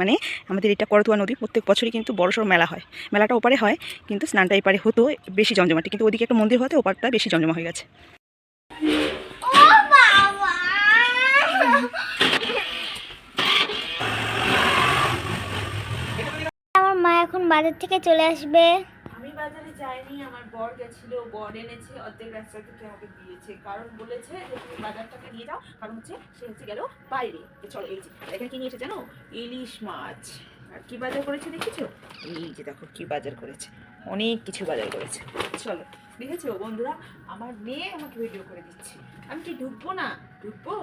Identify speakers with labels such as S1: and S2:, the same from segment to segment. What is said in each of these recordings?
S1: মানে আমাদের এটা করতোয়া নদী প্রত্যেক বছরই কিন্তু বড়সড় মেলা হয়। মেলাটা ওপারে হয়, কিন্তু স্নানটা এপারে হতো বেশি জমজমাটি, কিন্তু ওদিকে একটা মন্দির হতে ওপারটা বেশি জমজমা হয়ে গেছে।
S2: আমার মা এখন বাজার থেকে চলে আসবে।
S1: আমি বাজারে যাইনি, আমার বর গেছিল, বর এনেছে, অর্ধেক রাস্তা থেকে আমাকে দিয়েছে। কারণ বলেছে যে তুমি বাজারটাকে নিয়ে যাও, কারণ হচ্ছে সে হচ্ছে গেল বাইরে। চলো, এই যে এখানে কি নিয়েছে জানো? ইলিশ মাছ। আর কি বাজার করেছে দেখেছ? এই যে দেখো, কি বাজার করেছে। অনেক কিছু বাজার করেছে। চলো, দেখেছ বন্ধুরা? আমার মেয়ে আমাকে ভিডিও করে দিচ্ছে। আমি কি ঢুকবো না? ঢুকবো?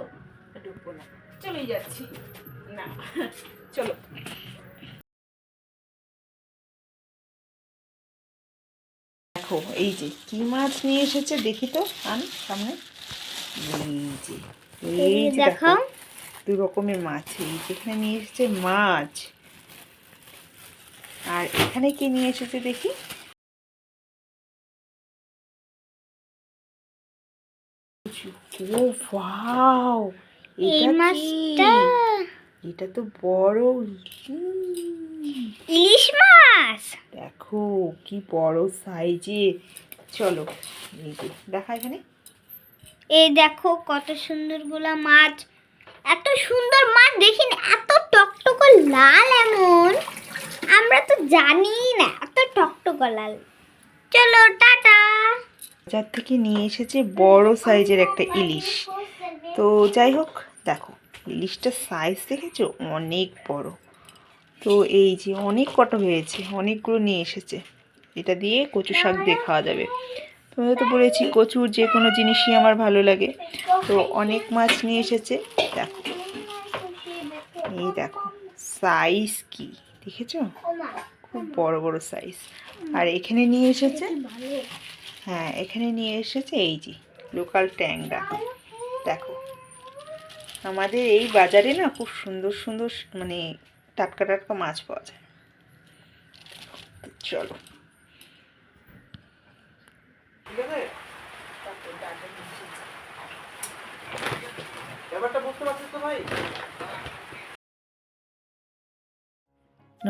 S1: ঢুকবো না। চলেই যাচ্ছি। না, চলো। দেখো এই যে কি মাছ নিয়ে এসেছে দেখি তো আন সামনে। এই যে এই যে দেখো
S2: দেখো
S1: দু রকমের মাছ এই যেখানে নিয়ে এসেছে মাছ। আর এখানে কি নিয়ে এসেছে দেখি? ও ওয়াও
S2: এই মাছটা
S1: এটা তো বড় ইলিশ।
S2: মাছ?
S1: দেখো কি বড় সাইজে। চলো এই যে দেখা এখানে।
S2: এই দেখো কত সুন্দরগুলা মাছ। এত সুন্দর মাছ দেখিনি এত টকটক লাল এমন। আমরা তো জানি না এত টকটক লাল। চলো টাটা।
S1: বাজার থেকে নিয়ে এসেছে বড় সাইজের একটা ইলিশ। তো যাই হোক দেখো। ইলিশটার সাইজ দেখেছ? অনেক বড়। তো এই যে অনেক কটা হয়েছে, অনেকগুলো নিয়ে এসেছে। এটা দিয়ে কচু শাক দিয়ে খাওয়া যাবে। তোমাদের তো বলেছি কচুর যে কোনো জিনিসই আমার ভালো লাগে। তো অনেক মাছ নিয়ে এসেছে। দেখো। এই দেখো সাইজ কি? দেখেছ? খুব বড় বড় সাইজ আর এখানে নিয়ে এসেছে? হ্যাঁ এখানে নিয়ে এসেছে এই যে লোকাল ট্যাংরা। দেখো। আমাদের এই বাজারে না খুব সুন্দর সুন্দর মানে টাটকা টাটকা মাছ পাওয়া যায়। চলো।
S3: ব্যাপারটা বুঝতে পারছিস তো ভাই?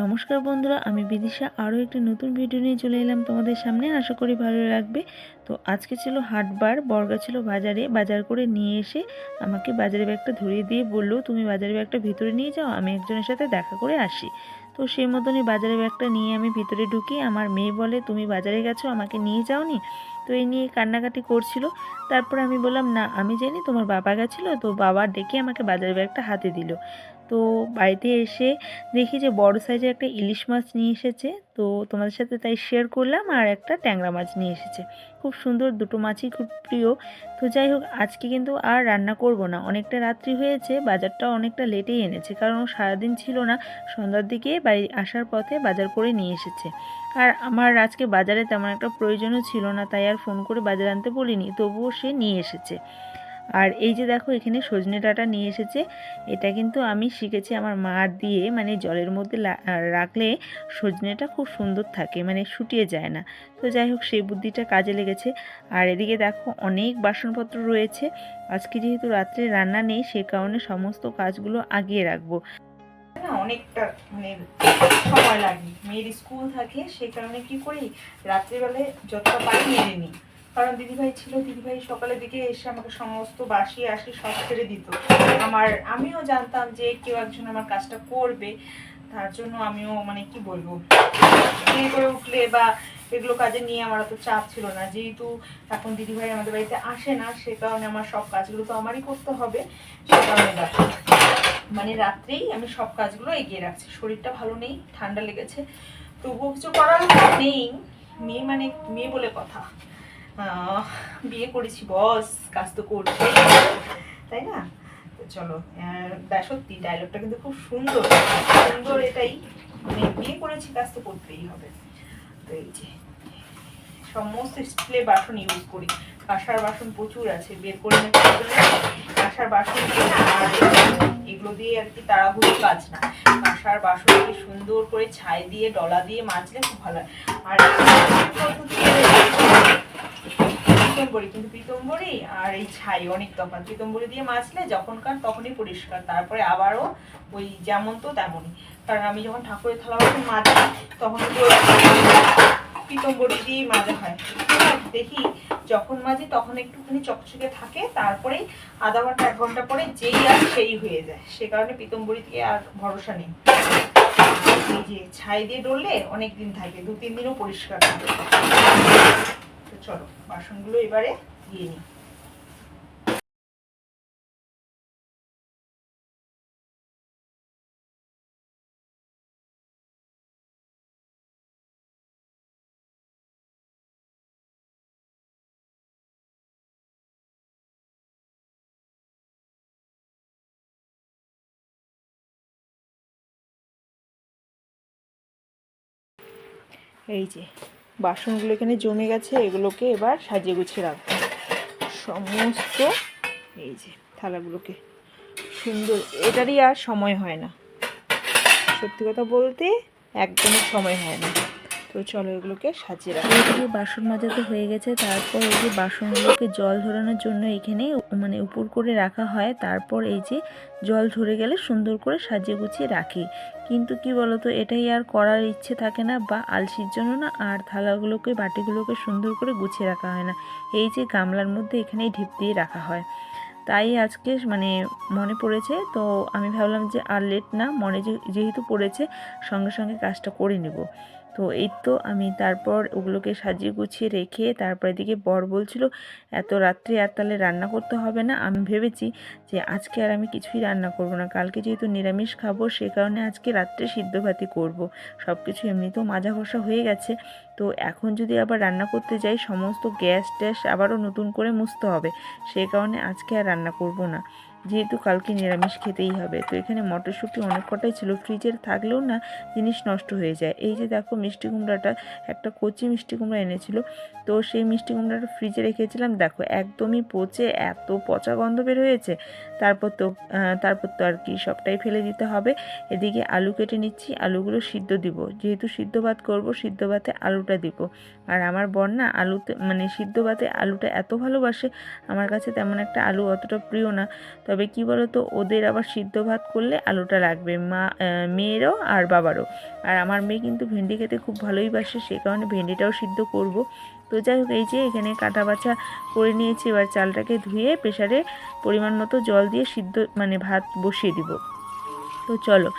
S4: নমস্কার বন্ধুরা, আমি বিদিশা। আরও একটি নতুন ভিডিও নিয়ে চলে এলাম তোমাদের সামনে। আশা করি ভালো লাগবে। তো আজকে ছিল হাটবার, বর্গা ছিল বাজারে। বাজার করে নিয়ে এসে আমাকে বাজারের ব্যাগটা ধরিয়ে দিয়ে বলল, তুমি বাজারের ব্যাগটা ভিতরে নিয়ে যাও, আমি একজনের সাথে দেখা করে আসি। তো সেই মতনই বাজারের ব্যাগটা নিয়ে আমি ভিতরে ঢুকি। আমার মেয়ে বলে, তুমি বাজারে গেছো, আমাকে নিয়ে যাওনি? তো এই নিয়ে কান্নাকাটি করছিল। তারপর আমি বললাম, না, আমি জানি তোমার বাবা গেছিল, তো বাবা ডেকে আমাকে বাজারের ব্যাগটা হাতে দিল। তো বাড়িতে এসে দেখি যে বড় সাইজের একটা ইলিশ মাছ নিয়ে এসেছে। তো তোমাদের সাথে তাই শেয়ার করলাম আর একটা ট্যাংরা মাছ নিয়ে এসেছে। খুব সুন্দর দুটো মাছই খুব প্রিয়। তো যাই হোক, আজকে কিন্তু আর রান্না করব না। অনেকটা রাত্রি হয়েছে বাজারটা অনেকটা লেটেই এনেছে, কারণ ও সারাদিন ছিল না। সন্ধ্যার দিকে বাড়ি আসার পথে বাজার করে নিয়ে এসেছে। আর আমার আজকে বাজারে তেমন একটা প্রয়োজনও ছিল না, তাই আর ফোন করে বাজার আনতে বলিনি, তবুও সে নিয়ে এসেছে। আর এই যে দেখো, এখানে সজনে ডাঁটা নিয়ে এসেছে। এটা কিন্তু আমি শিখেছি আমার মার দিয়ে মানে জলের মধ্যে রাখলে সজনেটা খুব সুন্দর থাকে মানে শুটিয়ে যায় না। তো যাই হোক, সেই বুদ্ধিটা কাজে লেগেছে। আর এদিকে দেখো, অনেক বাসনপত্র রয়েছে। আজকে যেহেতু রাত্রে রান্না নেই, সে কারণে সমস্ত কাজগুলো আগিয়ে রাখব।
S1: অনেকটা মানে সময় লাগে। মেয়ের স্কুল থাকে সেই কারণে কি করি, রাত্রিবেলায় যতটা পারি মেরে নিই। কারণ দিদিভাই ছিল, দিদিভাই সকালের দিকে এসে আমাকে সমস্ত বাসি আসি সব ছেড়ে দিত। আমার, আমিও জানতাম যে কেউ একজন আমার কাজটা করবে, তার জন্য আমিও মানে কি বলব বিয়ে করে উঠলে বা এগুলো কাজে নিয়ে আমার অত চাপ ছিল না। যেহেতু এখন দিদিভাই আমাদের বাড়িতে আসে না, সে কারণে আমার সব কাজগুলো তো আমারই করতে হবে, সে কারণে মানে রাত্রেই আমি সব কাজগুলো এগিয়ে রাখছি। শরীরটা ভালো নেই, ঠান্ডা লেগেছে, তবুও কিছু করার নেই। মেয়ে মানে মেয়ে বলে কথা। বিয়ে করেছি, বস, কাজ তো করছে তাই না? চলো সত্যি ডায়লগটা কিন্তু খুব সুন্দর। সুন্দর এটাই। মানে বিয়ে করেছি, কাজ তো করতেই হবে। তো এই যে, সমস্ত স্টিলের বাসন ইউজ করি। কাঁসার বাসন প্রচুর আছে, বের করে কাঁসার বাসন এগুলো দিয়ে আর কি তাড়াহুড়ো কাজ না। কাঁসার বাসনকে সুন্দর করে ছাই দিয়ে, ডলা দিয়ে মাজলে খুব ভালো আর
S5: পিতম্বরি কিন্তু পিতম্বরি আর এই ছাই অনেক তফাৎ। পিতম্বরি দিয়ে মাজলে যখনকার তখনই পরিষ্কার, তারপরে আবারও ওই যেমন তো তেমনই। কারণ আমি যখন ঠাকুরের থালা বাসন মাজি, তখন ওই পিতম্বরি দিয়েই মাজা হয়। দেখি যখন মাজি তখন একটুখানি চকচকে থাকে, তারপরেই আধা ঘণ্টা, এক ঘণ্টা পরে যেই আর সেই হয়ে যায়। সে কারণে পিতম্বরি দিয়ে আর ভরসা নেই। এই যে ছাই দিয়ে ডললে অনেক দিন থাকে দু তিন দিনও পরিষ্কার থাকে। তো চলো বাসনগুলো এবারে দিয়ে নিই। এই যে বাসনগুলো এখানে জমে গেছে, এগুলোকে এবার সাজিয়ে গুছিয়ে রাখব। সমস্ত এই যে থালাগুলোকে সুন্দর, এটারই আর সময় হয় না। সত্যি কথা বলতে একদমই সময় হয় না। তো চলো এগুলোকে সাজিয়ে রাখব
S1: এইদিকে বাসন মাজাতে হয়ে গেছে, তারপর এই যে বাসনগুলোকে জল ধরানোর জন্য এখানে মানে উপর করে রাখা হয়। তারপর এই যে জল ধরে গেলে সুন্দর করে সাজিয়ে গুছিয়ে রাখি। কিন্তু কি বলতো, এটাই আর করার ইচ্ছে থাকে না বা আলসির জন্য না, আর থালাগুলোকে, বাটিগুলোকে সুন্দর করে গুছিয়ে রাখা হয় না। এই যে গামলার মধ্যে এখানেই ঢিপ দিয়ে রাখা হয়। তাই আজকে মানে মনে পড়েছে, তো আমি ভাবলাম যে আর লেট না, মনে যেহেতু পড়েছে, সঙ্গে সঙ্গে কাজটা করে নেব। তো এই তো আমি তারপর ওগুলোকে সাজিয়ে গুছিয়ে রেখে তারপর এদিকে বর বলছিল, এত রাত্রে আর তাহলে রান্না করতে হবে না। আমি ভেবেছি যে আজকে আর আমি কিছুই রান্না করব না। কালকে যেহেতু নিরামিষ খাব, সে কারণে আজকে রাত্রে সিদ্ধ ভাতি করব। সব কিছু এমনিতেও মাজা ঘষা হয়ে গেছে। তো এখন যদি আবার রান্না করতে যাই, সমস্ত গ্যাস ট্যাস আবারও নতুন করে মুছতে হবে। সে কারণে আজকে আর রান্না করব না। যেহেতু কালকে নিরামিষ খেতেই হবে, তো এখানে মটরশুঁটি অনেক কটাই ছিল ফ্রিজের থাকলেও না জিনিস নষ্ট হয়ে যায়। এই যে দেখো মিষ্টি কুমড়াটা, একটা কচি মিষ্টি কুমড়া এনেছিল, তো সেই মিষ্টি কুমড়াটা ফ্রিজে রেখেছিলাম। দেখো একদমই পচে, এত পচা গন্ধ বের হয়েছে। তারপর তো তারপর তো আর কি সবটাই ফেলে দিতে হবে। এদিকে আলু কেটে নিচ্ছি, আলুগুলো সিদ্ধ দিব। যেহেতু সিদ্ধ ভাত করব, সিদ্ধ ভাতে আলুটা দিব। আর আমার বর না আলুতে মানে সিদ্ধ ভাতে আলুটা এত ভালোবাসে, আমার কাছে তেমন একটা আলু অতটা প্রিয় না। তবে কি বলো তো ওদের আবার সিদ্ধ ভাত করলে আলুটা লাগবে। মা মেয়েরও আর বাবারও। আর আমার মেয়ে কিন্তু ভেন্ডি খেতে খুব ভালোই বাসে, সে কারণে ভেন্ডিটাও সিদ্ধ করব। তো যাই হোক, এই যে এখানে কাটা বাছা করে নিয়েছি, এবার চালটাকে ধুয়ে প্রেশারে পরিমাণ মতো জল দিয়ে সিদ্ধ মানে ভাত বসিয়ে দিব। তো চলো,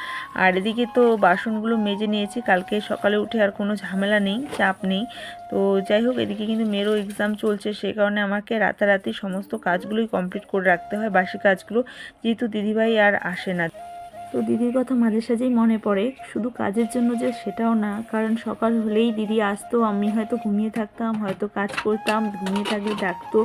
S1: আর এদিকে তো বাসনগুলো মেজে নিয়েছি, কালকে সকালে উঠে আর কোনো ঝামেলা নেই, চাপ নেই। তো যাই হোক, এদিকে কিন্তু মেয়েরও এক্সাম চলছে সেই কারণে আমাকে রাতারাতি সমস্ত কাজগুলোই কমপ্লিট করে রাখতে হয়, বাসি কাজগুলো, যেহেতু দিদিভাই আর আসে না। তো দিদির কথা মাঝে সাঝেই মনে পড়ে। শুধু কাজের জন্য যে সেটাও না, কারণ সকাল হলেই দিদি আসতো, আমি হয়তো ঘুমিয়ে থাকতাম, হয়তো কাজ করতাম, ঘুমিয়ে থাকলে ডাকতো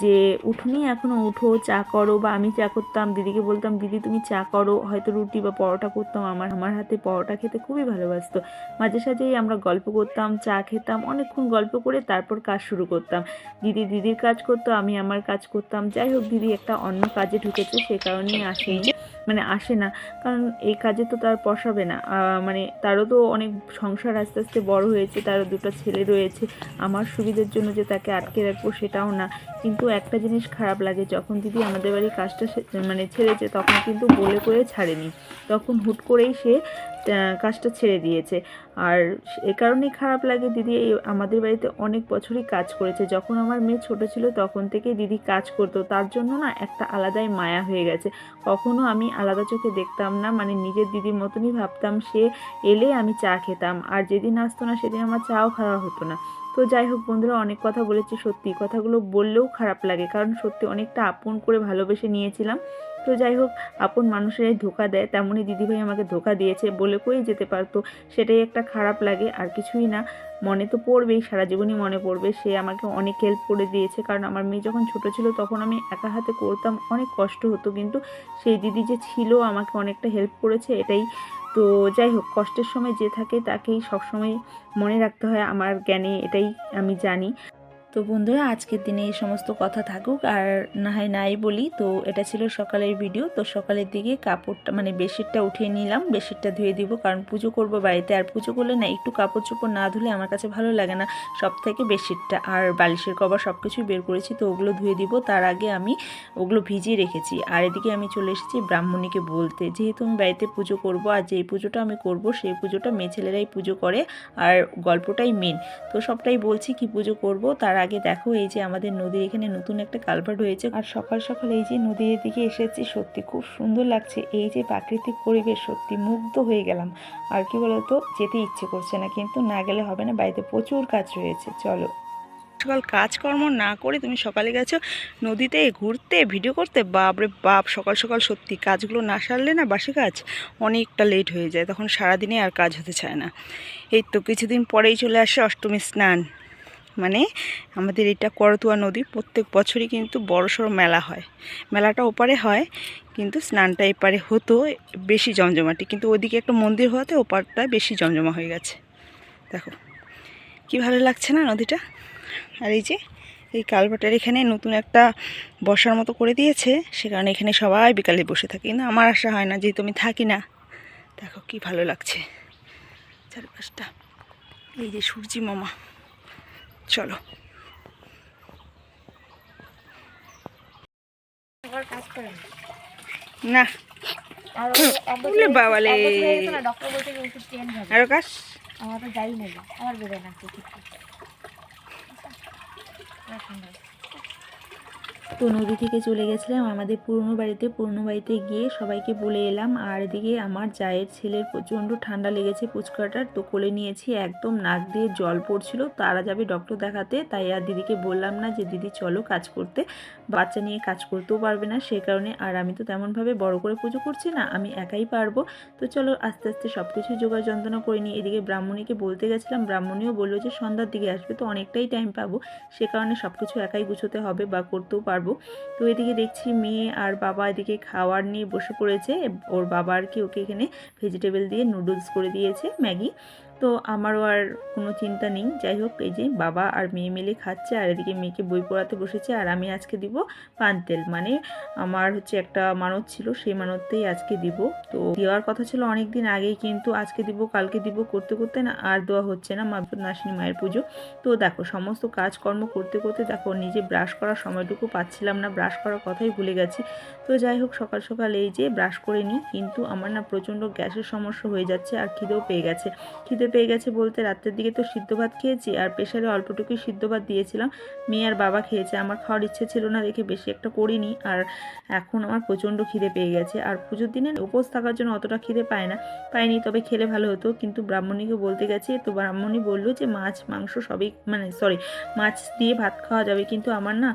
S1: যে, উঠুনি এখনও উঠো, চা করো। বা আমি চা করতাম, দিদিকে বলতাম, দিদি, তুমি চা করো। হয়তো রুটি বা পরোটা করতাম, আমার আমার হাতে পরোটা খেতে খুবই ভালোবাসতো। মাঝে সাঝেই আমরা গল্প করতাম, চা খেতাম, অনেকক্ষণ গল্প করে তারপর কাজ শুরু করতাম। দিদি দিদির কাজ করতো, আমি আমার কাজ করতাম। যাই হোক, দিদি একটা অন্য কাজে ঢুকেছে, সে কারণেই আসেনি। মানে আসে না। কারণ এই কাজে তো তার পশাবে না। মানে তারও তো অনেক সংসার আস্তে আস্তে বড় হয়েছে, তারও দুটো ছেলে রয়েছে। আমার সুবিধার জন্য যে তাকে আটকে রাখব সেটাও না। কিন্তু একটা জিনিস খারাপ লাগে, যখন দিদি আমাদের বাড়ির কাজটা মানে ছেড়েছে, তখন কিন্তু বলে করে ছাড়েনি। তখন হুট করেই সে কাজটা ছেড়ে দিয়েছে। আর এ কারণেই খারাপ লাগে দিদি, এই আমাদের বাড়িতে অনেক বছরই কাজ করেছে। যখন আমার মেয়ে ছোট ছিল তখন থেকে দিদি কাজ করতো। তার জন্য না একটা আলাদাই মায়া হয়ে গেছে। কখনো আমি আলাদা চোখে দেখতাম না মানে নিজের দিদির মতনই ভাবতাম, সে এলে আমি চা খেতাম। আর যেদিন আসতো না সেদিন আমার চাও খাওয়া হতো না। তো যাই হোক বন্ধুরা, অনেক কথা বলেছি সত্যি। কথাগুলো বললেও খারাপ লাগে, কারণ সত্যি অনেকটা আপন করে ভালোবেসে নিয়েছিলাম। তো যাই হোক, আপন মানুষেরাই ধোকা দেয়, তেমনই দিদিভাই আমাকে ধোকা দিয়েছে, বলে করেই যেতে পারতো, সেটাই একটা খারাপ লাগে, আর কিছুই না। মনে তো পড়বেই, সারা জীবনই মনে পড়বে, সে আমাকে অনেক হেল্প করে দিয়েছে, কারণ আমার মেয়ে যখন ছোট ছিল তখন আমি একা হাতে করতাম, অনেক কষ্ট হতো, কিন্তু সেই দিদি যে ছিল আমাকে অনেকটা হেল্প করেছে, এটাই। তো যাই হোক, কষ্টের সময় যে থাকে তাকেই সবসময় মনে রাখতে হয়, আমার জ্ঞানে এটাই আমি জানি। তো বন্ধুরা, আজকের দিনে এই সমস্ত কথা থাকুক। আর না হয় নাই বলি, তো এটা ছিল সকালের ভিডিও। তো সকালের দিকে কাপড়টা মানে বেডশিটটা উঠিয়ে নিলাম। বেডশিটটা ধুয়ে দিব, কারণ পুজো করব বাড়িতে। আর পুজো করলে না, একটু কাপড় চোপড় না ধুলে আমার কাছে ভালো লাগে না। সব থেকে বেডশিটটা আর বালিশের কভার সব কিছুই বের করেছি, তো ওগুলো ধুয়ে দিব। তার আগে আমি ওগুলো ভিজিয়ে রেখেছি। আর এদিকে আমি চলে এসেছি ব্রাহ্মণীকে বলতে। যেহেতু আমি বাড়িতে পুজো করব আর যেই পুজোটা আমি করব, সেই পুজোটা মেয়ে ছেলেরাই পুজো করে। আর গল্পটাই মেন তো সবটাই বলছি কি পুজো করব, তার আগে দেখো এই যে আমাদের নদীর এখানে নতুন একটা কালভার্ট হয়েছে আর সকাল সকাল এই যে নদীর দিকে এসেছি, সত্যি খুব সুন্দর লাগছে। এই যে প্রাকৃতিক পরিবেশ, সত্যি মুগ্ধ হয়ে গেলাম। আর কি বলতো, যেতে ইচ্ছে করছে না, কিন্তু না গেলে হবে না, বাড়িতে প্রচুর কাজ রয়েছে, চলো। সকাল কাজকর্ম না করে তুমি সকালে গেছো নদীতে ঘুরতে, ভিডিও করতে, বাপরে বাপ, সকাল সকাল সত্যি কাজগুলো না সারলে না বাসি কাজ অনেকটা লেট হয়ে যায়, তখন সারাদিনে আর কাজ হতে চায় না। এই তো কিছুদিন পরেই চলে আসে অষ্টমী স্নান। মানে আমাদের এটা করতুয়া নদী, প্রত্যেক বছরই কিন্তু বড়সড় মেলা হয়। মেলাটা ওপারে হয়, কিন্তু স্নানটা এপারে হতো বেশি জমজমাটি। কিন্তু ওদিকে একটা মন্দির হওয়াতে ওপারটা বেশি জমজমা হয়ে গেছে। দেখো, কি ভালো লাগছে না নদীটা? আর এই যে, এই কালভাটার এখানে নতুন একটা বসার মতো করে দিয়েছে, সে কারণে এখানে সবাই বিকালে বসে থাকে। কিন্তু আমার আশা হয় না, যেহেতু আমি থাকি না। দেখো, কি ভালো লাগছে চারপাশটা। এই যে সূর্যি মামা। চলো। না। বাবালে। আরও কাজ?
S2: আমার তো যাই নেই আমার বেরোয় না
S1: তো নদী থেকে চলে গেছিলাম, আমাদের পুরনো বাড়িতে পুরনো বাড়িতে গিয়ে সবাইকে বলে এলাম, আর এদিকে আমার জায়ের ছেলের প্রচণ্ড ঠান্ডা লেগেছে পুচকাটার তো কোলে নিয়েছি, একদম নাক দিয়ে জল পড়ছিল, তারা যাবে ডক্টর দেখাতে, তাই আর দিদিকে বললাম না যে, দিদি চলো কাজ করতে। বাচ্চা নিয়ে কাজ করতেও পারবে না, সে কারণে আর আমি তো তেমনভাবে বড় করে পুজো করছি না, আমি একাই পারব। তো চলো আস্তে আস্তে সব কিছু জোগাড় যন্ত্রণা করে নিই। এদিকে ব্রাহ্মণীকে বলতে গেছিলাম, ব্রাহ্মণীও বলল যে সন্ধ্যার দিকে আসবে, তো অনেকটাই টাইম পাবো। সে কারণে সব কিছু একাই গুছোতে হবে বা করতেও পারব। তো এদিকে দেখছি মেয়ে আর বাবা এদিকে খাওয়ার নিয়ে বসে পড়েছে, ওর বাবা আর কি ওকে এখানে ভেজিটেবল দিয়ে নুডলস করে দিয়েছে, ম্যাগি। তো আমারও আর কোনো চিন্তা নেই। যাই হোক, এই যে বাবা আর মেয়ে মিলে খাচ্ছে, আর এদিকে মেয়েকে বই পড়াতে বসেছে, আর আমি আজকে দিব পান তেল। মানে আমার হচ্ছে একটা মানত ছিল, সেই মানতেই আজকে দিব। তো দেওয়ার কথা ছিল অনেক দিন আগেই, কিন্তু আজকে দিব, কালকে দিব, করতে করতে না আর দেওয়া হচ্ছে না, মা নাসিনী মায়ের পুজো। তো দেখো, সমস্ত কাজকর্ম করতে করতে দেখো, নিজে ব্রাশ করার সময়টুকু পাচ্ছিলাম না, ব্রাশ করার কথাই ভুলে গেছি। তো যাই হোক, সকাল সকাল এই যে ব্রাশ করে নিই, কিন্তু আমার না প্রচণ্ড গ্যাসের সমস্যা হয়ে যাচ্ছে, আর খিদেও পেয়ে গেছে। খিদে পেয়ে গেছে বলতে রাতের দিকে তো সিদ্ধ ভাত খেয়েছি আর প্রেশারে অল্পটুকুই সিদ্ধ ভাত দিয়েছিলাম। মেয়ে আর বাবা খেয়েছে, আমার খাওয়ার ইচ্ছে ছিল না দেখে বেশি একটা করিনি আর এখন আমার প্রচণ্ড খিদে পেয়ে গেছে। আর পুজোর দিনে উপোস থাকার জন্য অতটা খিদে পায় না, পাইনি, তবে খেলে ভালো হতো। কিন্তু ব্রাহ্মণীকে বলতে গেছি, তো ব্রাহ্মণী বলল যে মাছ, মাংস সবই মানে সরি মাছ দিয়ে ভাত খাওয়া যাবে। কিন্তু আমার না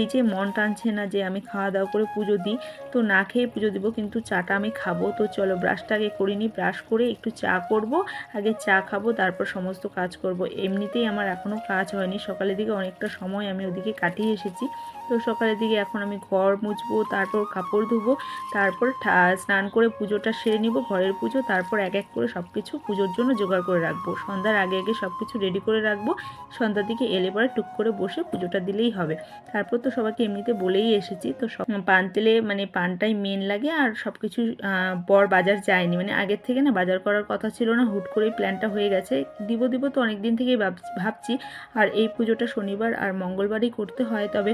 S1: এই যে মন টানছে না যে আমি খাওয়া দাওয়া করে পুজো দিই, তো না খেয়ে পুজো দিব, কিন্তু চাটা আমি খাব। তো চলো ব্রাশটা আগে করিনি, ব্রাশ করে একটু চা করব, আগে চা খাব, তারপর সমস্ত কাজ করব। এমনিতেই আমার এখনও কাজ হয়নি। সকালের দিকে অনেকটা সময় আমি ওদিকে কাটিয়ে এসেছি। তো সকালের দিকে এখন আমি ঘর মুছবো, তারপর কাপড় ধুবো, তারপর স্নান করে পুজোটা সেরে নিব, ঘরের পুজো, তারপর এক এক করে সব কিছু পুজোর জন্য জোগাড় করে রাখব। সন্ধ্যার আগে আগে সব কিছু রেডি করে রাখব, সন্ধ্যার দিকে এলে পরে টুক করে বসে পুজোটা দিলেই হবে। তারপর তো সবাইকে এমনিতে বলেই এসেছি, তো সব পান তেলে মানে পানটাই মেন লাগে আর সব কিছু বর বাজার যায়নি। মানে আগের থেকে না বাজার করার কথা ছিল না, হুট করেই প্ল্যানটা হয়ে গেছে। দিব দিব তো অনেক দিন থেকেই ভাবছি। আর এই পুজোটা শনিবার আর মঙ্গলবারই করতে হয়, তবে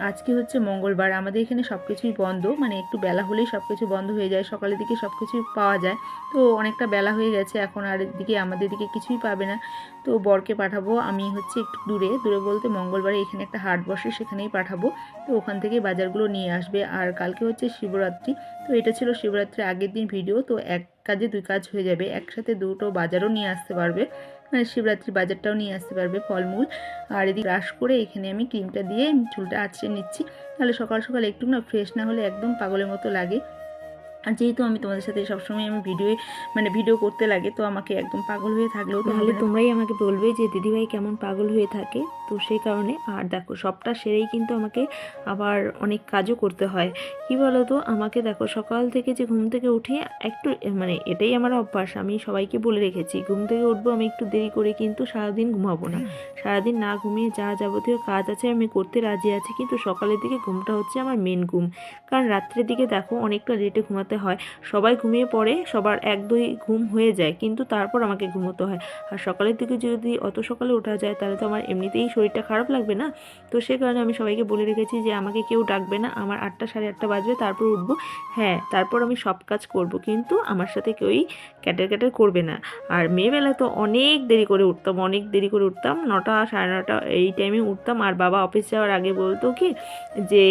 S1: আজকে হচ্ছে মঙ্গলবার। আমাদের এখানে সব কিছুই বন্ধ। মানে একটু বেলা হলেই সব কিছু বন্ধ হয়ে যায়। সকালের দিকে সব কিছুই পাওয়া যায়। তো অনেকটা বেলা হয়ে গেছে। এখন আর এদিকে আমাদের দিকে কিছুই পাবে না। তো বরকে পাঠাবো। আমি হচ্ছে একটু দূরে। দূরে বলতে মঙ্গলবারে এখানে একটা হাট বসে, সেখানেই পাঠাবো। তো ওখান থেকে বাজারগুলো নিয়ে আসবে। আর কালকে হচ্ছে শিবরাত্রি। তো এটা ছিল শিবরাত্রির আগের দিন ভিডিও। তো এক কাজে দুই কাজ হয়ে যাবে। একসাথে দুটো বাজারও নিয়ে আসতে পারবে। মানে শিবরাত্রির বাজারটাও নিয়ে আসতে পারবে ফলমূল। আর এদিকে ব্রাশ করে এখানে আমি ক্রিমটা দিয়ে চুলটা আঁচড়ে নিচ্ছি। তাহলে সকাল সকাল একটু না ফ্রেশ না হলে একদম পাগলের মতো লাগে। আর যেহেতু আমি তোমাদের সাথে সবসময় আমি ভিডিও মানে ভিডিও করতে লাগে তো আমাকে একদম পাগল হয়ে থাকলেও তাহলে তোমরাই আমাকে বলবে যে দিদিভাই কেমন পাগল হয়ে থাকে। তো সেই কারণে আর দেখো সবটা সেরেই কিন্তু আমাকে আবার অনেক কাজও করতে হয়। কি বলো তো আমাকে দেখো সকাল থেকে যে ঘুম থেকে উঠে একটু মানে এটাই আমার অভ্যাস আমি সবাইকে বলে রেখেছি ঘুম থেকে উঠবো আমি একটু দেরি করে কিন্তু সারাদিন ঘুমাবো না। সারাদিন না ঘুমিয়ে যা যাবতীয় কাজ আছে আমি করতে রাজি আছি কিন্তু সকালের দিকে ঘুমটা হচ্ছে আমার মেন ঘুম। কারণ রাত্রের দিকে দেখো অনেকটা লেটে ঘুমাতে হয়। সবাই ঘুমিয়ে পড়ে, সবার এক, দুই ঘুম হয়ে যায়, কিন্তু তারপর আমাকে ঘুমোতে হয়। আর সকালের দিকে যদি অত সকালে ওঠা যায়, তাহলে তো আমার এমনিতেই শরীরটা খারাপ লাগবে না। তো সে কারণে আমি সবাইকে বলে রেখেছি যে, আমাকে কেউ ডাকবে না। আমার আটটা, সাড়ে আটটা বাজবে, তারপর উঠবো। হ্যাঁ তারপর আমি সব কাজ করব, কিন্তু আমার সাথে কেউই ক্যাটের ক্যাটের করবে না। আর মেয়েবেলা তো অনেক দেরি করে উঠতাম, অনেক দেরি করে উঠতাম। নটা, সাড়ে নটা এই টাইমে উঠতাম। আর বাবা অফিস যাওয়ার আগে বলতো কি যে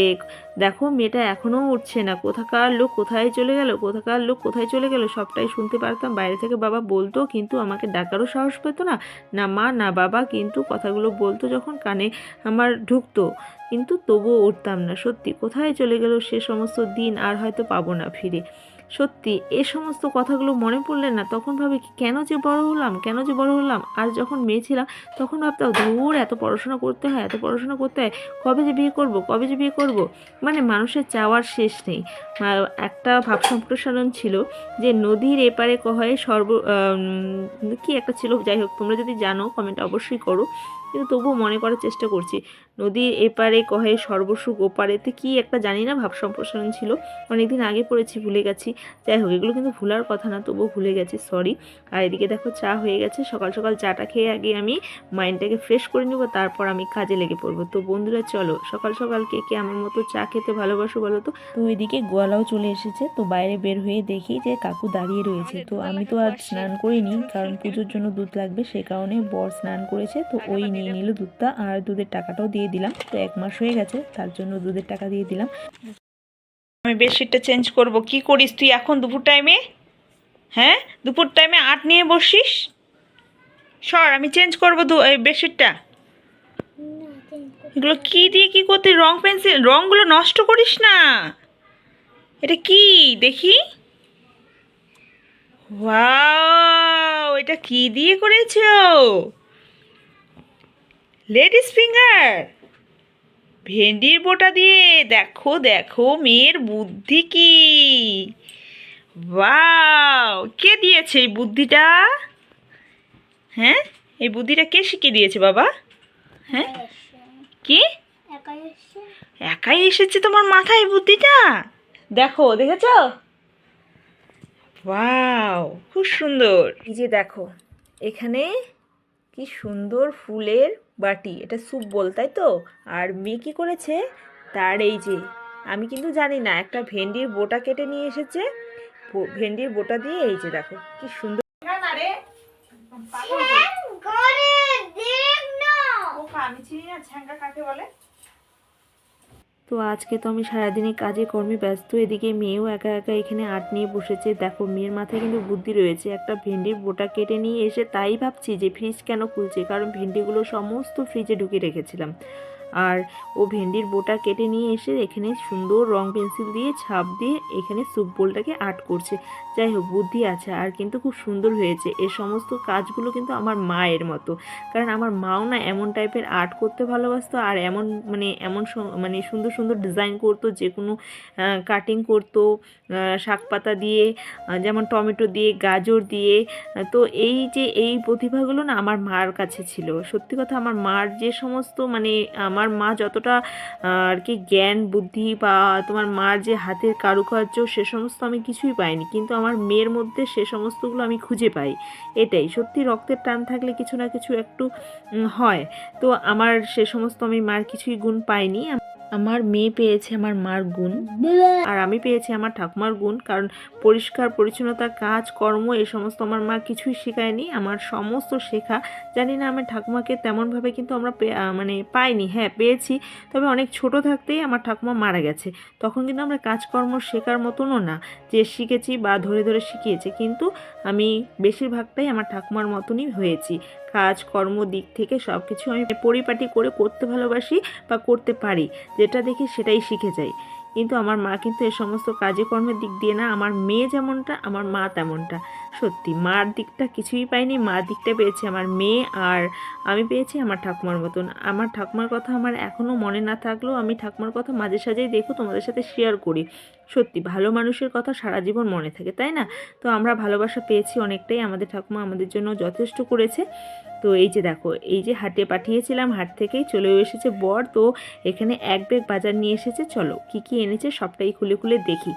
S1: দেখো, মেয়েটা এখনও উঠছে না। কোথাকার লোক কোথায় চলে গেল? কোথাকার লোক কোথায় চলে গেল? সবটাই শুনতে পারতাম। বাইরে থেকে বাবা বলতো, কিন্তু আমাকে ডাকারও সাহস পেতো না। না মা, না বাবা। কিন্তু কথাগুলো বলতো যখন কানে আমার ঢুকতো। কিন্তু তবুও উঠতাম না। সত্যি, কোথায় চলে গেল সে সমস্ত দিন আর হয়তো পাবো না ফিরে। সত্যি, এ সমস্ত কথাগুলো মনে পড়লে না, তখন ভাবি কেন যে বড় হলাম, কেন যে বড় হলাম? আর যখন মেয়ে ছিলাম, তখন ভাবতাম দূর এত পড়াশোনা করতে হয়, এত পড়াশোনা করতে হয়, কবে যে বিয়ে করব, কবে যে বিয়ে করব? মানে মানুষের চাওয়ার শেষ নেই। একটা ভাব সম্প্রসারণ ছিল যে নদীর এপারে কহে সর্ব কি একটা ছিল, যাই হোক, তোমরা যদি জানো কমেন্ট অবশ্যই করো। কিন্তু তবুও মনে করার চেষ্টা করছি। নদীর এপারে কহে সর্বসুখ ওপারেতে কি একটা জানি না ভাব সম্প্রসারণ ছিল। অনেকদিন আগে পড়েছি, ভুলে গেছি। যাই হোক, এগুলো কিন্তু ভুলার কথা না, তবুও ভুলে গেছি সরি আর এদিকে দেখো, চা হয়ে গেছে, সকাল সকাল চাটা খেয়ে আগে আমি মাইন্ডটাকে ফ্রেশ করে নেব, তারপর আমি কাজে লেগে পড়ব। তো বন্ধুরা, চলো, সকাল সকাল কে কে আমার মতো চা খেতে ভালোবাসো বলো তো? তো ওইদিকে গোয়ালাও চলে এসেছে, তো বাইরে বের হয়ে দেখি যে কাকু দাঁড়িয়ে রয়েছে। তো আমি তো আর স্নান করিনি, কারণ পুজোর জন্য দুধ লাগবে, সে কারণে বর স্নান করেছে, তো ওই নিয়ে নিল দুধটা, আর দুধের টাকাটাও দিয়ে দিলাম। তো এক মাস হয়ে গেছে, তার জন্য দুধের টাকা দিয়ে দিলাম।
S5: আমি বেডশিটটা চেঞ্জ করব। কি করিস তুই এখন দুপুর টাইমে হ্যাঁ? দুপুর টাইমে আট নিয়ে বসিস? সর, আমি চেঞ্জ করব বেডশিটটা। এগুলো কি দিয়ে কি করতে? রং পেন্সিল রংগুলো নষ্ট করিস না। এটা কি? দেখি। এটা কি দিয়ে করেছ? Ladies finger. ভেন্ডির বোটা দিয়ে? দেখো দেখো মেয়ের বুদ্ধি কি? ওয়াও! কে দিয়েছে এই বুদ্ধিটা? হ্যাঁ? এই বুদ্ধিটা কে শিখিয়ে দিয়েছে বাবা? হ্যাঁ? কি?
S2: একাই এসছে।
S5: একাই এসেছে তোমার মাথায় বুদ্ধিটা? দেখো দেখেছ? ওয়াও! খুব সুন্দর। এই যে দেখো এখানে কি সুন্দর ফুলের বাটি। এটা স্যুপ বল তাই তো? আর মেয়ে কী করেছে? তার এই যে আমি কিন্তু জানি না একটা ভেন্ডির বোটা কেটে নিয়ে এসেছে। ভেন্ডির বোটা দিয়ে এই যে দেখো কি সুন্দর
S2: ঘরে দেখ না।
S5: আমি চিনি না ছ্যাঙ্গা কাকে বলে?
S1: তো আজকে তো আমি সারাদিনে কাজে কর্মে ব্যস্ত, এদিকে মেয়েও একা একা এখানে আট নিয়ে বসেছে। দেখো, মেয়ের মাথায় কিন্তু বুদ্ধি রয়েছে। একটা ভেন্ডির বোটা কেটে নিয়ে এসে তাই ভাবছি যে ফ্রিজ কেন খুলছে, কারণ ভেন্ডিগুলো সমস্ত ফ্রিজে ঢুকে রেখেছিলাম। আর ও ভেন্ডির বোটা কেটে নিয়ে এসে এখানে সুন্দর রং পেন্সিল দিয়ে, ছাপ দিয়ে এখানে সুপ বোলটাকে আর্ট করছে। যাই হোক, বুদ্ধি আছে আর কিন্তু খুব সুন্দর হয়েছে। এ সমস্ত কাজগুলো কিন্তু আমার মায়ের মতো। কারণ আমার মাও না এমন টাইপের আর্ট করতে ভালোবাসতো আর এমন মানে এমন মানে সুন্দর সুন্দর ডিজাইন করতো, যে কোনো কাটিং করতো শাক পাতা দিয়ে যেমন টমেটো দিয়ে, গাজর দিয়ে। তো এই যে এই প্রতিভাগুলো না আমার মার কাছে ছিল। সত্যি কথা আমার মার যে সমস্ত মানে আমার মা যতটা আর কি জ্ঞান, বুদ্ধি বা তোমার মার যে হাতের কারুকার্য সে সমস্ত আমি কিছুই পাইনি। কিন্তু আমার মেয়ের মধ্যে সে সমস্তগুলো আমি খুঁজে পাই। এটাই। সত্যি রক্তের টান থাকলে কিছু না কিছু একটু হয়। তো আমার সে সমস্ত আমি মার কিছুই গুণ পাইনি। আমার মেয়ে পেয়েছে আমার মার গুণ আর আমি পেয়েছি আমার ঠাকুমার গুণ, কারণ পরিষ্কার, পরিচ্ছন্নতা, কাজ, কর্ম, এ সমস্ত আমার মা কিছুই শেখায়নি। আমার সমস্ত শেখা, জানি না আমার ঠাকুমাকে তেমনভাবে কিন্তু আমরা মানে পাইনি। হ্যাঁ পেয়েছি, তবে অনেক ছোট থাকতেই আমার ঠাকুমা মারা গেছে। তখন কিন্তু আমরা কাজকর্ম শেখার মতনও না, যে শিখেছি বা ধরে ধরে শিখিয়েছে। কিন্তু আমি বেশিরভাগটাই আমার ঠাকুমার মতনই হয়েছি। কাজ, কর্ম দিক থেকে সব কিছু আমি পরিপাটি করে করতে ভালোবাসি বা করতে পারি। যেটা দেখি সেটাই শিখে যাই। কিন্তু আমার মা কিন্তু এ সমস্ত কাজে কর্মের দিক দিয়ে না, আমার মেয়ে যেমনটা, আমার মা তেমনটা। সত্যি, মার দিকটা কিছুই পাইনি, মার দিকটা পেয়েছি আমার মেয়ে আর আমি পেয়েছি আমার ঠাকুমার মতন। আমার ঠাকুমার কথা আমার এখনও মনে না থাকলেও আমি ঠাকুমার কথা মাঝে সাঝেই দেখো, তোমাদের সাথে শেয়ার করি। সত্যি, ভালো মানুষের কথা সারা জীবন মনে থাকে, তাই না? তো আমরা ভালোবাসা পেয়েছি অনেকটাই, আমাদের ঠাকুমা আমাদের জন্য যথেষ্ট করেছে। তো এই যে দেখো, এই যে হাটে পাঠিয়েছিলাম, হাট থেকেই চলেও এসেছে বর, তো এখানে এক ব্যাগ বাজার নিয়ে এসেছে, চলো কি কি এনেছে সবটাই খুলে খুলে দেখি।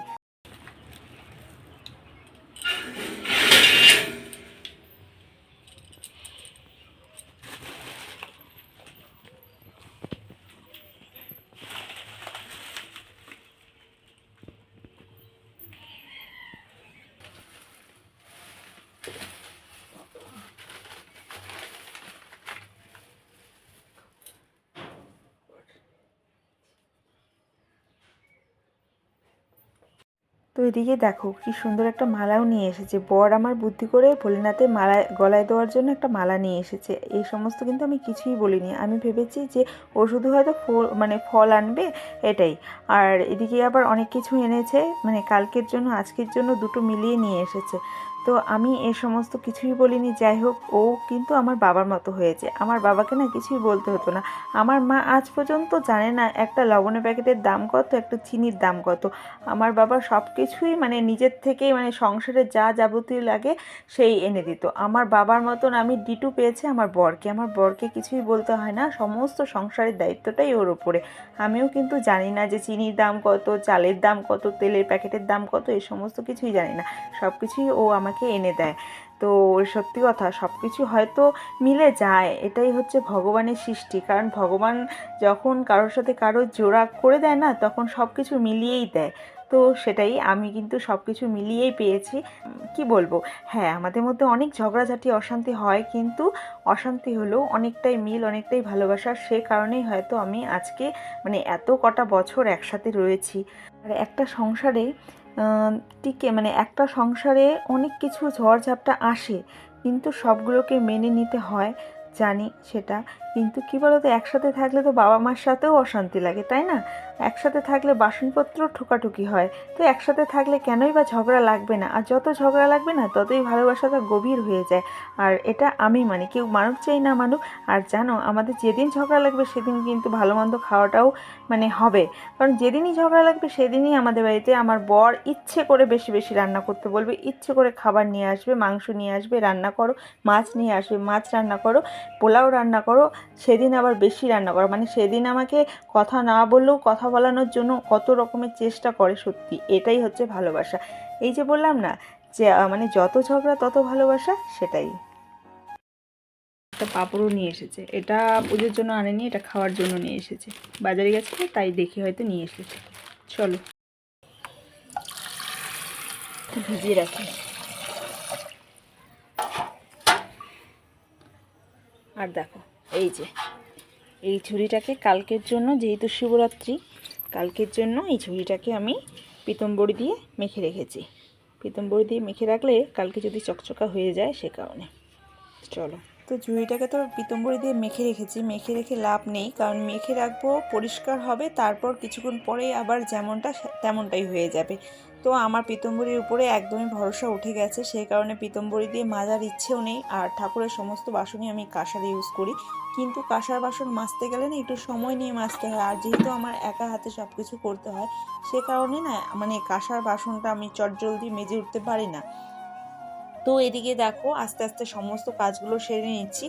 S1: এদিকে দেখো, কি সুন্দর একটা মালাও নিয়ে এসেছে। বর আমার বুদ্ধি করে ভোলেনাথে মালা গলায় দেওয়ার জন্য একটা মালা নিয়ে এসেছে। এই সমস্ত কিন্তু আমি কিছুই বলিনি। আমি ভেবেছি যে ও শুধু হয়তো মানে ফল আনবে, এটাই। আর এদিকে আবার অনেক কিছু এনেছে মানে কালকের জন্য, আজকের জন্য দুটো মিলিয়ে নিয়ে এসেছে। তো আমি এ সমস্ত কিছুই বলিনি যাই হোক ও কিন্তু আমার বাবার মতো হয়েছে। আমার বাবাকে না কিছুই বলতে হতো না। আমার মা আজ পর্যন্ত জানে না একটা লবণের প্যাকেটের দাম কত, একটা চিনির দাম কত। আমার বাবা সব কিছুই মানে নিজের থেকেই মানে সংসারে যা যাবতীয় লাগে সেই এনে দিত। আমার বাবার মতন আমি ডিটু পেয়েছি আমার বরকে। আমার বরকে কিছুই বলতে হয় না, সমস্ত সংসারের দায়িত্বটাই ওর ওপরে আমিও কিন্তু জানি না যে চিনির দাম কত, চালের দাম কত, তেলের প্যাকেটের দাম কত এই সমস্ত কিছুই জানি না। সব কিছুই ও আমাকে এনে দেয়। তো সত্যি কথা সব কিছু হয়তো মিলে যায়, এটাই হচ্ছে ভগবানের সৃষ্টি। কারণ ভগবান যখন কারোর সাথে কারোর জোড়া করে দেয় না, তখন সব কিছু মিলিয়েই দেয়। তো সেটাই আমি কিন্তু সব কিছু মিলিয়েই পেয়েছি। কি বলব? হ্যাঁ আমাদের মধ্যে অনেক ঝগড়াঝাটি, অশান্তি হয়, কিন্তু অশান্তি হলেও অনেকটাই মিল, অনেকটাই ভালোবাসার সে কারণেই হয়তো আমি আজকে মানে এত কটা বছর একসাথে রয়েছি। আর একটা সংসারে টিকে মানে একটা সংসারে অনেক কিছু ঝড়ঝাপটা আসে, কিন্তু সবগুলোকে মেনে নিতে হয়, জানি সেটা। কিন্তু কী বলতো, একসাথে থাকলে তো বাবা মার সাথেও অশান্তি লাগে, তাই না? একসাথে থাকলে বাসনপত্র ঠোকাঠুকি হয়। তো একসাথে থাকলে কেনই বা ঝগড়া লাগবে না? আর যত ঝগড়া লাগবে না, ততই ভালোবাসাটা গভীর হয়ে যায়। আর এটা আমি মানি, কেউ মানুক চাই না মানুক। আর জানো, আমাদের যেদিন ঝগড়া লাগবে, সেদিন কিন্তু ভালো মন্দ খাওয়াটাও মানে হবে। কারণ যেদিনই ঝগড়া লাগবে, সেদিনই আমাদের বাড়িতে আমার বর ইচ্ছে করে বেশি বেশি রান্না করতে বলবে। ইচ্ছে করে খাবার নিয়ে আসবে, মাংস নিয়ে আসবে, রান্না করো, মাছ নিয়ে আসবে, মাছ রান্না করো, পোলাও রান্না করো, সেদিন আবার বেশি রান্না করো। মানে সেদিন আমাকে কথা না বললেও কথা বলানোর জন্য কত রকমের চেষ্টা করে সত্যি, এটাই হচ্ছে ভালোবাসা। এই যে বললাম না, যে মানে যত ঝগড়া তত ভালোবাসা, সেটাই। একটা পাঁপড়ও নিয়ে এসেছে। এটা পুজোর জন্য আনেনি, এটা খাওয়ার জন্য নিয়ে এসেছে। বাজারে গেছে, তাই দেখে হয়তো নিয়ে এসেছে। চলো। ভিজিয়ে রাখি। আর দেখো, এই যে, এই ঝুড়িটাকে কালকের জন্য, যেহেতু শিবরাত্রি কালকের জন্য এই ঝুড়িটাকে আমি পিতম্বড়ি দিয়ে মেখে রেখেছি। পিতম্বড়ি দিয়ে মেখে রাখলে কালকে যদি চকচকা হয়ে যায় সে কারণে। চলো। তো ঝুড়িটাকে তো পিতম্বরি দিয়ে মেখে রেখেছি। মেখে রেখে লাভ নেই, কারণ মেখে রাখব, পরিষ্কার হবে, তারপর কিছুক্ষণ পরে আবার যেমনটা তেমনটাই হয়ে যাবে। তো আমার পিতম্বরির উপরে একদমই ভরসা উঠে গেছে। সেই কারণে পিতম্বরি দিয়ে মাজার ইচ্ছেও নেই, আর ঠাকুরের সমস্ত বাসনই আমি কাঁসার ইউজ করি। কিন্তু কাঁসার বাসন মাজতে গেলে না একটু সময় নিয়ে মাজতে হয়, আর যেহেতু আমার একা হাতে সব কিছু করতে হয়, সে কারণে না মানে কাঁসার বাসনটা আমি চটজলদি মেজে উঠতে পারি না। তো এদিকে দেখো আস্তে আস্তে সমস্ত কাজগুলো সেরে নিচ্ছি।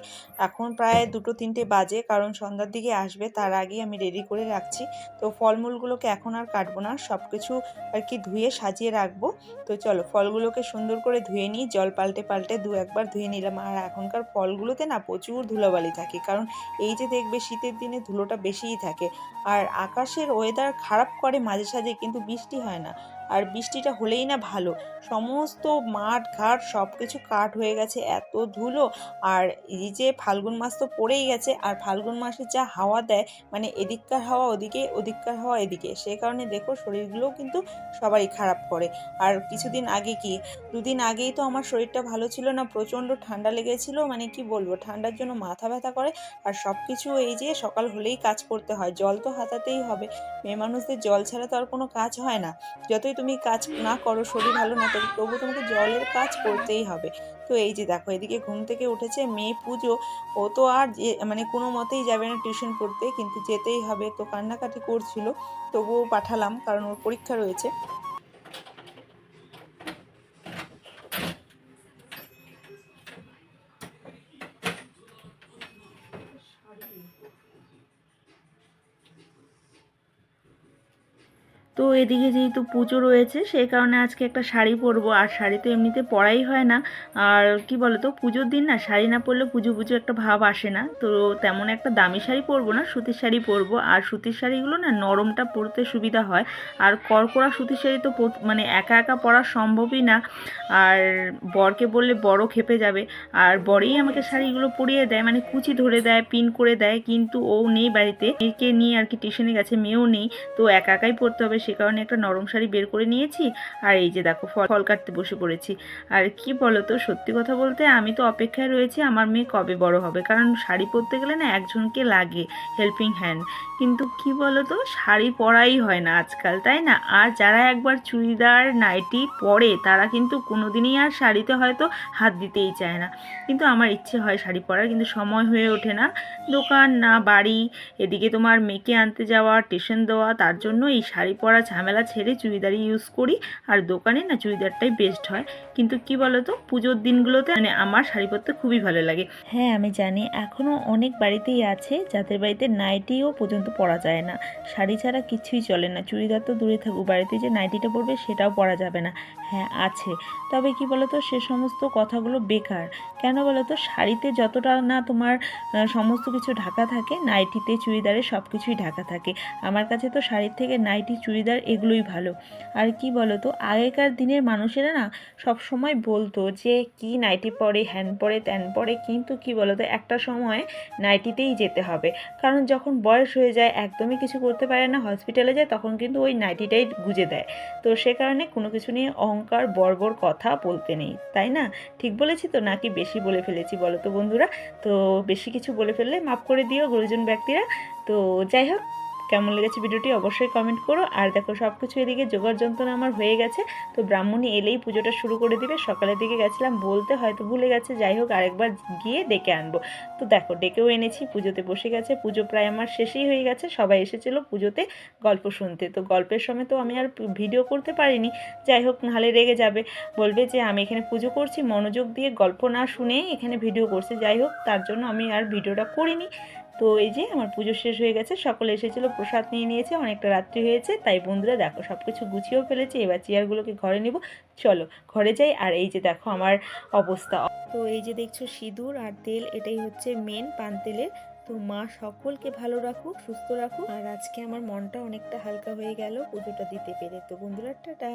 S1: এখন প্রায় দুটো তিনটে বাজে, কারণ সন্ধ্যার দিকে আসবে, তার আগেই আমি রেডি করে রাখছি। তো ফলমূলগুলোকে এখন আর কাটবো না সব কিছু আর কি ধুয়ে সাজিয়ে রাখব। তো চলো ফলগুলোকে সুন্দর করে ধুয়ে নিই, জল পাল্টে পাল্টে দু একবার ধুয়ে নিলাম। আর এখনকার ফলগুলোতে না প্রচুর ধুলোবালি থাকে, কারণ এই যে দেখবে শীতের দিনে ধুলোটা বেশিই থাকে। আর আকাশের ওয়েদার খারাপ করে মাঝে সাঝে, কিন্তু বৃষ্টি হয় না।
S5: আর বৃষ্টিটা হলেই না ভালো। সমস্ত মাঠ, ঘাট সব কিছু কাঠ হয়ে গেছে, এত ধুলো। আর এই যে ফাল্গুন মাস তো পড়েই গেছে, আর ফাল্গুন মাসে যা হাওয়া দেয় মানে এদিককার হাওয়া ওদিকে, ওদিককার হাওয়া এদিকে। সে কারণে দেখো শরীরগুলোও কিন্তু সবারই খারাপ করে। আর কিছুদিন আগে কি, দুদিন আগেই তো আমার শরীরটা ভালো ছিল না, প্রচণ্ড ঠান্ডা লেগেছিল মানে কি বলব, ঠান্ডার জন্য মাথা ব্যথা করে। আর সব কিছু এই যে সকাল হলেই কাজ করতে হয়, জল তো হাতাতেই হবে। মেয়ে মানুষদের জল ছাড়া তো আর কোনো কাজ হয় না। যতই তুমি কাজ না করো, শরীর ভালো না, তবু তবু তোমাকে জলের কাজ করতেই হবে। তো এই যে দেখো, এদিকে ঘুম থেকে উঠেছে, মেয়ে পুজো, ও তো আর যে- মানে কোনো মতেই যাবে না টিউশন পড়তে কিন্তু যেতেই হবে। তো কান্নাকাটি করছিল, তবুও পাঠালাম, কারণ ওর পরীক্ষা রয়েছে।
S1: তো এদিকে যেহেতু পুজো রয়েছে, সেই কারণে আজকে একটা শাড়ি পরবো। আর শাড়ি তো এমনিতে পরাই হয় না। আর কি বলতো, পুজোর দিন না শাড়ি না পরলে পুজো পুজো একটা ভাব আসে না। তো তেমন একটা দামি শাড়ি পরবো না, সুতির শাড়ি পরবো। আর সুতির শাড়িগুলো না নরমটা পরতে সুবিধা হয়। আর করকরা সুতির শাড়ি তো মানে একা একা পরা সম্ভবই না। আর বরকে বললে বড় খেপে যাবে। আর বরেই আমাকে শাড়িগুলো পরিয়ে দেয় মানে কুচি ধরে দেয়, পিন করে দেয়। কিন্তু ও নেই বাড়িতে। মেয়েকে নিয়ে আর কি টিউশনে গেছে, মেয়েও নেই। তো একা একাই পরতে হবে সে কারণে একটা নরম শাড়ি বের করে নিয়েছি। আর এই যে দেখো, ফল ফল কাটতে বসে পড়েছি। আর কি বলো তো সত্যি কথা বলতে আমি তো অপেক্ষায় রয়েছি আমার মেয়ে কবে বড় হবে। কারণ শাড়ি পরতে গেলে না একজনকে লাগে হেল্পিং হ্যান্ড কিন্তু কি বলো তো শাড়ি পরাই হয় না আজকাল, তাই না? আর যারা একবার চুড়িদার, নাইটি পরে, তারা কিন্তু কোনোদিনই আর শাড়িতে হয়তো হাত দিতেই চায় না। কিন্তু আমার ইচ্ছে হয় শাড়ি পরার, কিন্তু সময় হয়ে ওঠে না। দোকান না, বাড়ি, এদিকে তোমার মেয়েকে আনতে যাওয়া টিউশন দেওয়া, তার জন্য এই শাড়ি পরা ঝামেলা ছেড়ে চুড়িদারই ইউজ করি, আর দোকানে না চুড়িদারটাই বেস্ট হয়। কিন্তু কি বলতো, পুজোর দিনগুলোতে মানে আমার শাড়ি পরতে খুবই ভালো লাগে। হ্যাঁ আমি জানি এখনও অনেক বাড়িতেই আছে, যাদের বাড়িতে নাইটিও পর্যন্ত পরা যায় না। শাড়ি ছাড়া কিছুই চলে না, চুড়িদার তো দূরে থাকুক, বাড়িতে যে নাইটিটা পরবে সেটাও পরা যাবে না। হ্যাঁ আছে। তবে কি বলতো, সে সমস্ত কথাগুলো বেকার। কেন বলতো, শাড়িতে যতটা না তোমার সমস্ত কিছু ঢাকা থাকে নাইটিতে চুড়িদারে সব কিছুই ঢাকা থাকে। আমার কাছে তো শাড়ির থেকে নাইটি চুড়িদার এগুলোই ভালো। আর কি বলতো, আগেকার দিনের মানুষেরা না সব সময় বলতো যে, কি নাইটি পরে হ্যান পরে, ত্যান পরে, কিন্তু কি বলতো, একটা সময় নাইটিতেই যেতে হবে। কারণ যখন বয়স হয়ে যায়, একদমই কিছু করতে পারে না হসপিটালে যায়, তখন কিন্তু ওই নাইটিটাই গুজে দেয়। তো সে কারণে কোনো কিছু নিয়ে অহংকার, বর্বর কথা বলতে নেই, তাই না? ঠিক বলেছি তো? নাকি বেশি বলে ফেলেছি বলো তো বন্ধুরা? তো বেশি কিছু বলে ফেললে মাফ করে দিও, গুরুজন ব্যক্তিরা। তো যাই হোক কেমন লেগেছে ভিডিওটি অবশ্যই কমেন্ট করো। আর দেখো সব কিছু এদিকে জোগাড় যন্ত্রণা আমার হয়ে গেছে। তো ব্রাহ্মণী এলেই পুজোটা শুরু করে দিবে। সকালের দিকে গেছিলাম, বলতে হয়তো ভুলে গেছে, যাই হোক আরেকবার গিয়ে ডেকে আনব। তো দেখো, ডেকেও এনেছি, পুজোতে বসে গেছে। পুজো প্রায় আমার শেষেই হয়ে গেছে। সবাই এসেছিল পুজোতে গল্প শুনতে। তো গল্পের সময় তো আমি আর ভিডিও করতে পারিনি। যাই হোক, নাহলে রেগে যাবে। বলবে যে, আমি এখানে পুজো করছি, মনোযোগ দিয়ে গল্প না শুনেই এখানে ভিডিও করছি। যাই হোক, তার জন্য আমি আর ভিডিওটা করিনি। তো এই যে আমার পুজো শেষ হয়ে গেছে, সকলে এসেছিল, প্রসাদ নিয়ে নিয়েছে, অনেকটা রাত্রি হয়েছে, তাই বন্ধুরা দেখো সব কিছু গুছিয়েও ফেলেছি, এবার চেয়ারগুলোকে ঘরে নিব। চলো, ঘরে যাই, আর এই যে দেখো আমার অবস্থা। তো এই যে দেখছ সিঁদুর আর তেল, এটাই হচ্ছে মেন পান তেলের। তো মা সকলকে ভালো রাখুক, সুস্থ রাখুক। আর আজকে আমার মনটা অনেকটা হালকা হয়ে গেল পুজোটা দিতে পেরে। তো বন্ধুরা, টাটা।